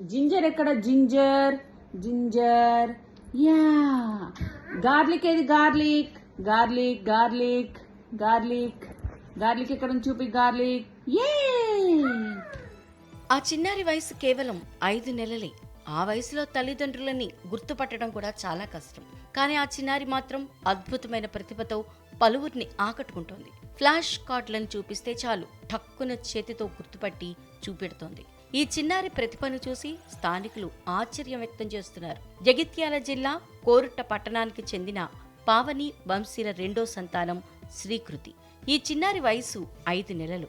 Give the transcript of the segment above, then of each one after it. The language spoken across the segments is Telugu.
జింజర్ ఎక్కడ? Ginger ginger. యా గార్లిక్ ఏది? Garlic. Garlic garlic garlic. Garlic ఎక్కడ చూపి? గార్లిక్. ఏ ఆ చిన్నారి వయసు కేవలం ఐదు నెలలే. ఆ వయసులో తల్లిదండ్రులని గుర్తుపట్టడం కూడా చాలా కష్టం. కానీ ఆ చిన్నారి మాత్రం అద్భుతమైన ప్రతిభతో పలువురిని ఆకట్టుకుంటోంది. ఫ్లాష్ కార్డులను చూపిస్తే చాలు ఠక్కున చేతితో గుర్తుపట్టి చూపెడుతోంది. ఈ చిన్నారి ప్రతిభను చూసి స్థానికులు ఆశ్చర్యం వ్యక్తం చేస్తున్నారు. జగిత్యాల జిల్లా కోరుట్ట పట్టణానికి చెందిన పావని వంశీల రెండో సంతానం శ్రీకృతి. ఈ చిన్నారి వయసు ఐదు నెలలు.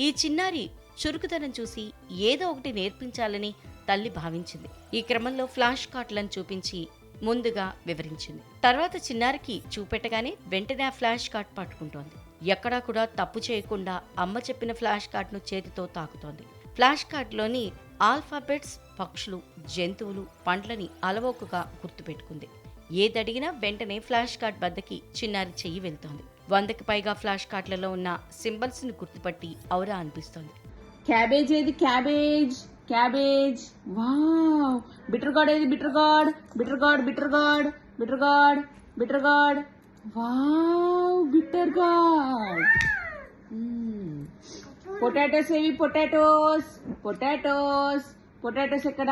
ఈ చిన్నారి చురుకుదనం చూసి ఏదో ఒకటి నేర్పించాలని తల్లి భావించింది. ఈ క్రమంలో ఫ్లాష్ కార్డులను చూపించి ముందుగా వివరించింది. తర్వాత చిన్నారికి చూపెట్టగానే వెంటనే ఆ ఫ్లాష్ కార్డ్ పట్టుకుంటోంది. ఎక్కడా కూడా తప్పు చేయకుండా అమ్మ చెప్పిన ఫ్లాష్ కార్డ్ను చేతితో తాకుతోంది. ఫ్లాష్ కార్డ్లోని ఆల్ఫాబెట్స్ పక్షులు జంతువులు పండ్లని అలవోకగా గుర్తుపెట్టుకుంది. ఏదడిగినా వెంటనే ఫ్లాష్ కార్డ్ వద్దకి చిన్నారి చెయ్యి వెళ్తోంది. వందకి పైగా ఫ్లాష్ కార్డ్లలో ఉన్న సింబల్స్ని గుర్తుపట్టి ఔరా అనిపిస్తోంది. క్యాబేజ్ ఏది? Cabbage cabbage. Wow! Bitter gourd ఏది? Bitter gourd! Bitter gourd bitter gourd! Bitter gourd! Bitter gourd! Wow! Bitter gourd! Potatoes ఏవి పొటాటోస్ పొటాటోస్ పొటాటోస్ ఎక్కడ?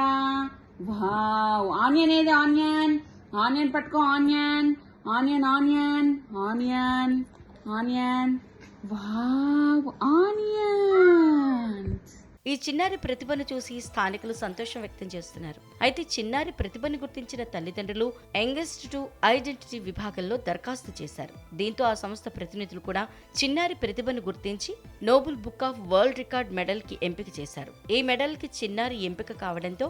వావ్ ఆనియన్ ఏది? ఆనియన్ ఆనియన్ పట్టుకో onion onion onion onion onion wow onion ఈ చిన్నారి ప్రతిభను చూసి స్థానికులు సంతోషం వ్యక్తం చేస్తున్నారు. అయితే చిన్నారి ప్రతిభను గుర్తించిన తల్లిదండ్రులు యంగెస్ట్ టు ఐడెంటిటీ విభాగంలో దరఖాస్తు చేశారు. దీంతో ఆ సంస్థ ప్రతినిధులు కూడా చిన్నారి ప్రతిభను గుర్తించి noble book of world record మెడల్కి ఎంపిక చేశారు. ఈ మెడల్కి చిన్నారి ఎంపిక కావడంతో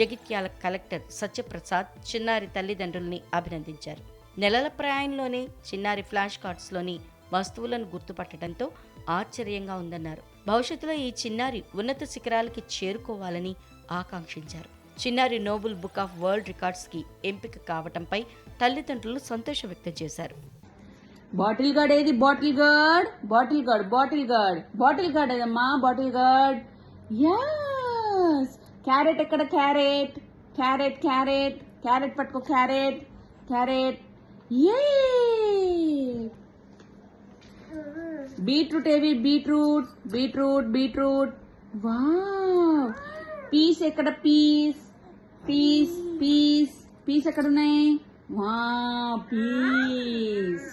జగిత్యాల కలెక్టర్ సత్యప్రసాద్ చిన్నారి తల్లిదండ్రుల్ని అభినందించారు. నెలల ప్రయాణంలోనే చిన్నారి ఫ్లాష్ కార్డ్స్లోని వస్తువులను గుర్తుపట్టడంతో ఆశ్చర్యంగా ఉందన్నారు. భవిష్యత్తులో ఈ చిన్నారి ఉన్నత శిఖరాలకి చేరుకోవాలని ఆకాంక్షించారు. చిన్నారి నోబుల్ బుక్ ఆఫ్ వరల్డ్ రికార్డ్స్కి ఎంపిక కావటంపై తల్లిదండ్రులు సంతోషం వ్యక్తం చేశారు. బాటిల్ గార్డ్ ఏది? Bottle gourd? Bottle gourd bottle gourd. Bottle gourd ఏదమ్మా? Bottle gourd. యస్ క్యారెట్ ఎక్కడ? క్యారెట్. Carrot carrot. క్యారెట్ పట్టుకో క్యారెట్. క్యారెట్. ఏ బీట్రూట్ ఏవి beetroot beetroot beetroot wow piece ఎక్కడ పీస్ పీస్ పీస్ పీస్ ఎక్కడ ఉన్నాయి వా పీస్